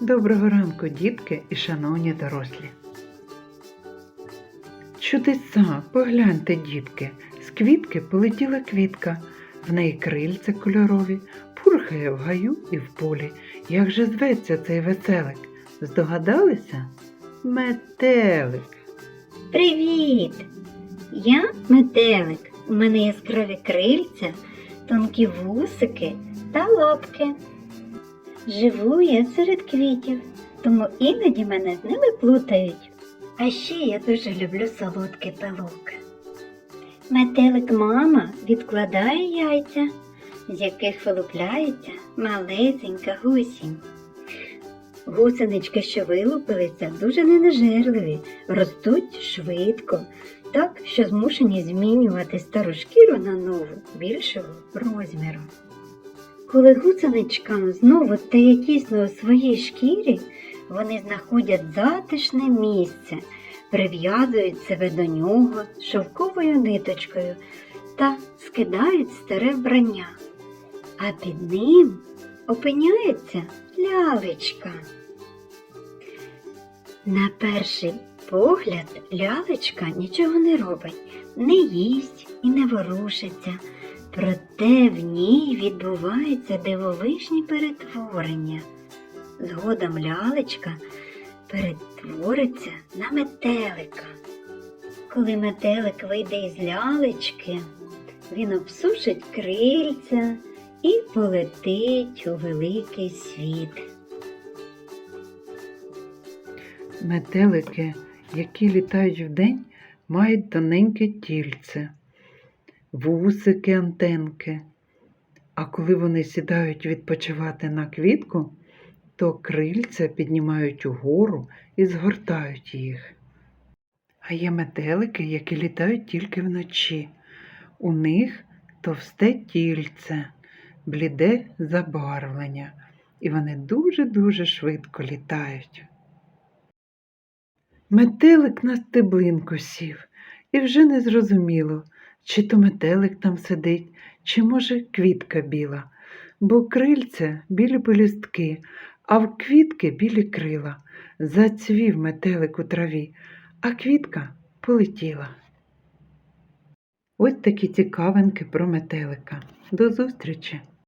Доброго ранку, дітки і шановні дорослі. Чудеса, погляньте, дітки, з квітки полетіла квітка, в неї крильця кольорові, пурхає в гаю і в полі. Як же зветься цей веселик? Здогадалися? Метелик. Привіт! Я метелик. У мене яскраві крильця, тонкі вусики та лапки. Живу я серед квітів, тому іноді мене з ними плутають. А ще я дуже люблю солодкий пилок. Метелик мама відкладає яйця, з яких вилупляється малесенька гусінь. Гусенички, що вилупилися, дуже ненажерливі, ростуть швидко, так що змушені змінювати стару шкіру на нову, більшого розміру. Коли гусеничкам знову стає тісно у своїй шкірі, вони знаходять затишне місце, прив'язують себе до нього шовковою ниточкою та скидають старе вбрання. А під ним опиняється лялечка. На перший погляд лялечка нічого не робить, не їсть і не ворушиться, проте в ній відбуваються дивовижні перетворення. Згодом лялечка перетвориться на метелика. Коли метелик вийде із лялечки, він обсушить крильця і полетить у великий світ. Метелики, які літають вдень, мають тоненьке тільце, вусики, антенки. А коли вони сідають відпочивати на квітку, то крильця піднімають угору і згортають їх. А є метелики, які літають тільки вночі. У них товсте тільце, бліде забарвлення, і вони дуже-дуже швидко літають. Метелик на стеблинку сів, і вже не зрозуміло, чи то метелик там сидить, чи, може, квітка біла, бо крильця білі пелюстки, а в квітки білі крила. Зацвів метелик у траві, а квітка полетіла. Ось такі цікавинки про метелика. До зустрічі!